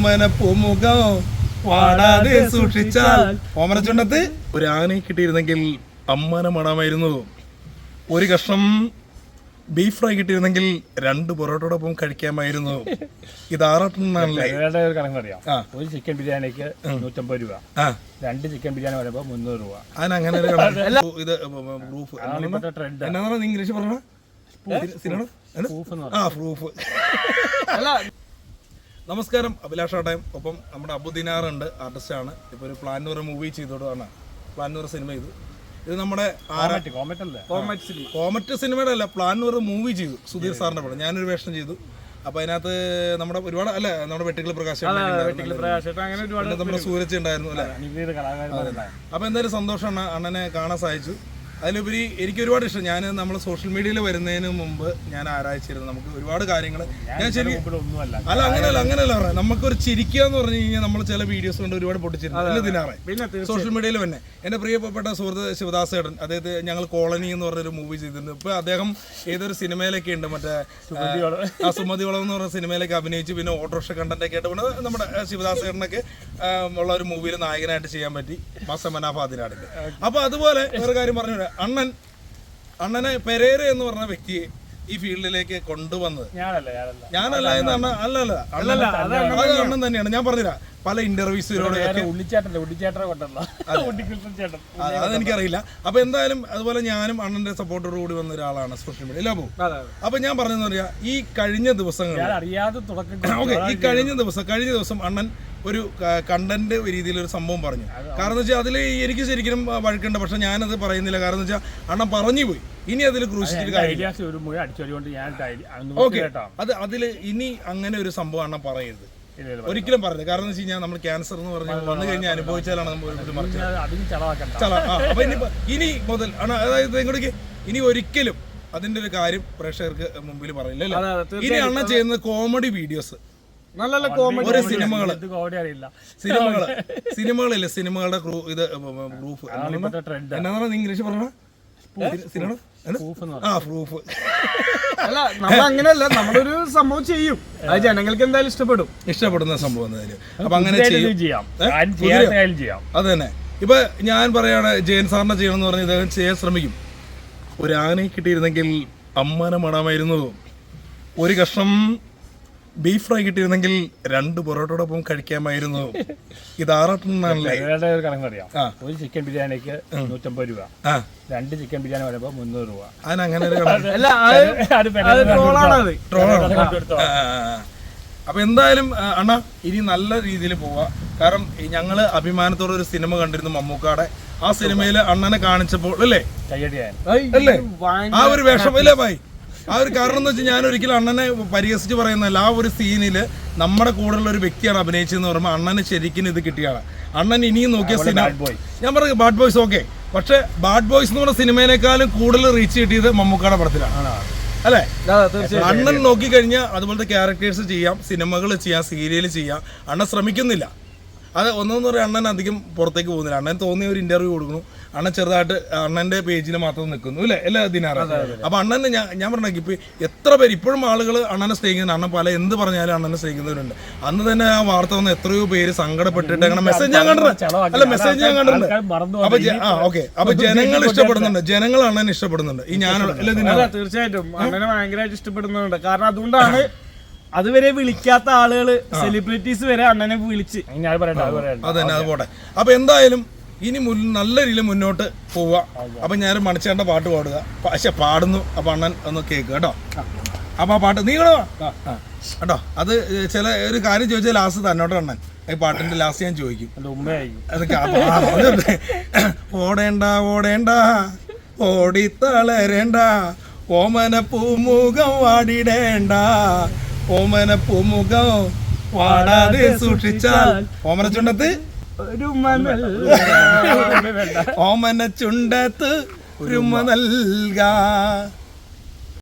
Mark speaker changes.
Speaker 1: ഓമന പൂമുഖം വാടാതെ സൂക്ഷിച്ചാൽ ഓമന ചുണ്ടത്ത് ഒരു ആനയെ കിട്ടിയിരുന്നെങ്കിൽ അമ്മനെ മണമായിരുന്നു. ഒരു കഷ്ണം ബീഫ് ഫ്രൈ കിട്ടിയിരുന്നെങ്കിൽ രണ്ട് പൊറോട്ടയോടൊപ്പം കഴിക്കാമായിരുന്നു. ഇത്
Speaker 2: കണക്ക് അറിയാം. ഒരു ചിക്കൻ ബിരിയാണിക്ക് നൂറ്റമ്പത് രൂപ. രണ്ട് ചിക്കൻ ബിരിയാണി വരുമ്പോൾ മുന്നൂറ് രൂപ.
Speaker 1: അതിനങ്ങനെ ഒരു കണക്ക്. ഇത് പ്രൂഫ്. എന്നാ ഇംഗ്ലീഷ് പറഞ്ഞ?
Speaker 2: പ്രൂഫ് എന്ന്
Speaker 1: ആ പ്രൂഫ്. നമസ്കാരം അഭിലാഷ് ടൈം ഒപ്പം നമ്മുടെ അബുദിനാർ ഉണ്ട് ആർട്ടിസ്റ്റ് ആണ്. ഇപ്പൊ ഒരു പ്ലാനൂർ മൂവി ചെയ്തോടാണ് പ്ലാനൂർ സിനിമ ചെയ്തു. ഇത് നമ്മുടെ
Speaker 2: കോമറ്റ്
Speaker 1: സിനിമയുടെ അല്ല? പ്ലാനൂർ മൂവി ചെയ്തു സുധീർ സാറിന്റെ പടം. ഞാനൊരു വേഷം ചെയ്തു. അപ്പൊ അതിനകത്ത് നമ്മുടെ ഒരുപാട് അല്ല നമ്മുടെ വെട്ടിക്കൽ പ്രകാശ് നമ്മുടെ സൂരജ് ഉണ്ടായിരുന്നു അല്ലെ? അപ്പൊ എന്തായാലും സന്തോഷമാണ് അണ്ണനെ കാണാൻ സാധിച്ചു. അതിലുപരി എനിക്ക് ഒരുപാട് ഇഷ്ടം. ഞാൻ നമ്മൾ സോഷ്യൽ മീഡിയയിൽ വരുന്നതിന് മുമ്പ് ഞാൻ ആരാധിച്ചിരുന്നു. നമുക്ക് ഒരുപാട് കാര്യങ്ങൾ ഞാൻ ശരി അല്ല അങ്ങനെയല്ല അങ്ങനെയല്ല പറയാം. നമുക്കൊരു ചിരിക്കുക എന്ന് പറഞ്ഞു കഴിഞ്ഞാൽ നമ്മൾ ചില വീഡിയോസ് കൊണ്ട് ഒരുപാട് പൊട്ടിച്ചിരുന്നു. ദിനാറെ? സോഷ്യൽ മീഡിയയിൽ തന്നെ എന്റെ പ്രിയപ്പെട്ട സുഹൃത്ത് ശിവദാസ് ഏടൻ അതായത് ഞങ്ങൾ കോളനി എന്ന് പറഞ്ഞൊരു മൂവി ചെയ്തിട്ടുണ്ട് ഇപ്പൊ അദ്ദേഹം ഏതൊരു സിനിമയിലൊക്കെ ഉണ്ട്. മറ്റേ ആ സുമതിവളം എന്ന് പറഞ്ഞ സിനിമയിലൊക്കെ അഭിനയിച്ച് പിന്നെ ഓട്ടോറിക്ഷ കണ്ടന്റ് ഒക്കെ ആയിട്ട് പിന്നെ നമ്മുടെ ശിവദാസ് ഏടനൊക്കെ ഉള്ള ഒരു മൂവിയിൽ നായകനായിട്ട് ചെയ്യാൻ പറ്റി. മസമനാഫ് അതിനാടിന്റെ അപ്പൊ അതുപോലെ വേറെ കാര്യം പറഞ്ഞു അണ്ണൻ അണ്ണനെ പെരേര എന്ന് പറഞ്ഞ വ്യക്തിയെ ഈ ഫീൽഡിലേക്ക് കൊണ്ടുവന്നത്.
Speaker 2: ഞാനല്ല ഞാനല്ല.
Speaker 1: എന്ന് അല്ലല്ല. അല്ലല്ല അണ്ണൻ തന്നെയാണ്. ഞാൻ പറഞ്ഞുതരാം. പല ഇന്റർവ്യൂസിലൂടെ അതെനിക്കറിയില്ല. അപ്പൊ എന്തായാലും അതുപോലെ ഞാനും അണ്ണന്റെ സപ്പോർട്ടോട് കൂടി വന്ന ഒരാളാണ് സോഷ്യൽ മീഡിയ അല്ലേ അപ്പോ ഞാൻ പറഞ്ഞെന്ന് പറയാ ഈ കഴിഞ്ഞ ദിവസങ്ങൾ
Speaker 2: ഞാൻ അറിയാതെ തുടക്കം
Speaker 1: ഓക്കെ ഈ കഴിഞ്ഞ ദിവസം കഴിഞ്ഞ ദിവസം അണ്ണൻ ഒരു കണ്ടന്റ് രീതിയിൽ ഒരു സംഭവം പറഞ്ഞു. കാരണം എന്ന് വെച്ചാൽ അതിൽ എനിക്ക് ശരിക്കും വഴക്കുണ്ട്. പക്ഷെ ഞാനത് പറയുന്നില്ല. കാരണം എന്ന് വെച്ചാൽ അണ്ണൻ പറഞ്ഞു പോയി. ഇനി അതിൽ ക്രൂശിച്ചിട്ട് കാര്യം ഓക്കെ അത് അതിൽ ഇനി അങ്ങനെ ഒരു സംഭവം അണ്ണൻ പറയരുത്. ഒരിക്കലും പറയില്ല. കാരണം എന്ന് വെച്ച് കഴിഞ്ഞാൽ നമ്മൾ ക്യാൻസർ എന്ന് പറഞ്ഞാൽ വന്നു കഴിഞ്ഞാൽ അനുഭവിച്ചാലാണ് നമ്മൾ അപ്പൊ ഇനി ഇനി മുതൽ ആണ് അതായത് ഇങ്ങോട്ടേക്ക് ഇനി ഒരിക്കലും അതിന്റെ ഒരു കാര്യം പ്രേക്ഷകർക്ക് മുമ്പിൽ പറയില്ല അല്ലേ? ഇനി അണ്ണ ചെയ്യുന്ന കോമഡി വീഡിയോസ്
Speaker 3: നല്ല നല്ല കോമഡി
Speaker 1: ഓരോ സിനിമകൾ.
Speaker 2: സിനിമകളില്ല കോമഡി അറിയില്ല.
Speaker 1: സിനിമകൾ. സിനിമകളില്ലേ? സിനിമകളുടെ ക്രൂ ഇത്
Speaker 2: ഗ്രൂപ്പ്
Speaker 1: എന്നാ പറഞ്ഞ
Speaker 2: ഇംഗ്ലീഷ് പറഞ്ഞ?
Speaker 1: ആ പ്രൂഫ്.
Speaker 3: അല്ല നമ്മൾ അങ്ങനെയല്ല നമ്മളൊരു സംഭവം ചെയ്യും. അത് ജനങ്ങൾക്ക് എന്തായാലും ഇഷ്ടപ്പെടും.
Speaker 1: ഇഷ്ടപ്പെടുന്ന സംഭവം എന്തായാലും അപ്പൊ അങ്ങനെ ചെയ്യും. അത് തന്നെ. ഇപ്പൊ ഞാൻ പറയാണ് ജയൻ സാറിനെ ചെയ്യണമെന്ന് പറഞ്ഞ് ഇദ്ദേഹം ചെയ്യാൻ ശ്രമിക്കും. ഒരു ആനയെ കിട്ടിയിരുന്നെങ്കിൽ അമ്മാനെ മണമായിരുന്നു ഒരു കഷ്ണം ബീഫ് ഫ്രൈ കിട്ടിയിരുന്നെങ്കിൽ രണ്ട് പൊറോട്ടയോടൊപ്പം കഴിക്കാമായിരുന്നു. ഇത് ആറാട്ടെണ്ണാണല്ലേ
Speaker 2: ഇവരുടെ ഒരു കണക്ക് അറിയാം ഒരു ചിക്കൻ ബിരിയാണിക്ക് നൂറ്റമ്പത് രൂപ.
Speaker 1: ആ.
Speaker 2: രണ്ട് ചിക്കൻ ബിരിയാണി വരുമ്പോ മുന്നൂറ് രൂപ.
Speaker 1: അതിനങ്ങനെ ഒരു കണക്ക്.
Speaker 3: അല്ല അത്
Speaker 2: അത്
Speaker 3: അത് ട്രോളാണ്.
Speaker 1: ആ, ആ, ആ. അപ്പൊ എന്തായാലും ആ, അണ്ണ ഇനി നല്ല രീതിയിൽ പോവാ. കാരണം ഈ ഞങ്ങൾ അഭിമാനത്തോടെ ഒരു സിനിമ കണ്ടിരുന്നു മമ്മൂക്കാടെ. ആ സിനിമയിൽ അണ്ണനെ കാണിച്ചപ്പോൾ അല്ലേ?
Speaker 2: കയ്യടിയാൻ
Speaker 1: അല്ലേ? ആ ഒരു വേഷം. ഇല്ലേ ഭായി? ആ ഒരു കാരണം എന്ന് വെച്ചാൽ ഞാൻ ഒരിക്കലും അണ്ണനെ പരിഹസിച്ച് പറയുന്നതല്ല. ആ ഒരു സീനിൽ നമ്മുടെ കൂടെയുള്ള ഒരു വ്യക്തിയാണ് അഭിനയിച്ചതെന്ന് പറയുമ്പോൾ അണ്ണന് ശരിക്കും ഇത് കിട്ടിയാണ് അണ്ണൻ ഇനിയും നോക്കിയ സിനിമ ഞാൻ പറഞ്ഞു ബാഡ് ബോയ്സ് ഓക്കെ പക്ഷെ ബാഡ് ബോയ്സ് എന്ന് പറഞ്ഞ സിനിമയിനേക്കാളും കൂടുതൽ റീച്ച് കിട്ടിയത് മമ്മൂക്കാടെ പടത്തിലാണ്. അല്ലേ? അണ്ണൻ നോക്കിക്കഴിഞ്ഞാൽ അതുപോലത്തെ ക്യാരക്ടേഴ്സ് ചെയ്യാം സിനിമകൾ ചെയ്യാം സീരിയൽ ചെയ്യാം. അണ്ണൻ ശ്രമിക്കുന്നില്ല. അത് ഒന്നെന്ന് പറയാൻ അണ്ണൻ അധികം പുറത്തേക്ക് പോകുന്നില്ല. അണ്ണൻ തോന്നിയ ഒരു ഇന്റർവ്യൂ കൊടുക്കുന്നു. അണ്ണൻ ചെറുതായിട്ട് അണ്ണന്റെ പേജിൽ മാത്രം നിൽക്കുന്നു അല്ലേ? എല്ലാ ദിനാറും. അപ്പൊ അണ്ണന് ഞാൻ ഞാൻ പറഞ്ഞ ഇപ്പൊ എത്ര പേര് ഇപ്പോഴും ആളുകൾ അണ്ണനെ സ്നേഹിക്കുന്നുണ്ട്. അണ്ണൻ പല എന്ത് പറഞ്ഞാലും അണ്ണനെ സ്നേഹിക്കുന്നവരുണ്ട്. അന്ന് തന്നെ ആ വാർത്ത വന്ന എത്രയോ പേര് സങ്കടപ്പെട്ടിട്ട് അങ്ങനെ മെസ്സേജ് ഞാൻ കണ്ടിട്ടുണ്ട്. അല്ല മെസ്സേജ് ഞാൻ കണ്ടിട്ടുണ്ട്. അപ്പൊ ആ ഓക്കെ അപ്പൊ ജനങ്ങൾ ഇഷ്ടപ്പെടുന്നുണ്ട്. ജനങ്ങൾ അണ്ണനെ ഇഷ്ടപ്പെടുന്നുണ്ട്. ഈ ഞാനുള്ള
Speaker 3: തീർച്ചയായിട്ടും. അണ്ണനെ ഭയങ്കരമായിട്ട് ഇഷ്ടപ്പെടുന്നുണ്ട്. കാരണം അതുകൊണ്ടാണ് അതുവരെ വിളിക്കാത്ത ആളുകൾ സെലിബ്രിറ്റീസ് വരെ അണ്ണനെ വിളിച്ച്.
Speaker 2: ഞാൻ പറയട്ടെ അത് പറയട്ടെ.
Speaker 1: അത് പോട്ടെ. അപ്പൊ എന്തായാലും ഇനി മുൻ- നല്ല രീതിയിൽ മുന്നോട്ട് പോവുക. അപ്പൊ ഞാൻ മണിച്ചേണ്ട പാട്ട് പാടുക. പക്ഷെ പാടുന്നു. അപ്പൊ അണ്ണൻ ഒന്ന് കേക്ക് കേട്ടോ? അപ്പൊ ആ പാട്ട് നീങ്ങളോ കൂടെ കേട്ടോ? അത് ചില ഒരു കാര്യം ചോദിച്ചാൽ ലാസ്റ്റ് തന്നോട്ടോ അണ്ണൻ? ഈ പാട്ടിന്റെ ലാസ്റ്റ് ഞാൻ ചോദിക്കും. അതൊക്കെ. ഓടേണ്ട ഓടേണ്ട. ഓടിത്തളരേണ്ട. ഓമന പൂമുഖം വാടിടേണ്ട. ഓമന പൂമുഖം വാടാതെ സൂക്ഷിച്ചാൽ ഓമന ചുണ്ടത്ത്
Speaker 3: ഒരു മനൽ
Speaker 1: ഓമന ചുണ്ടത്ത് ഒരു നൽകാ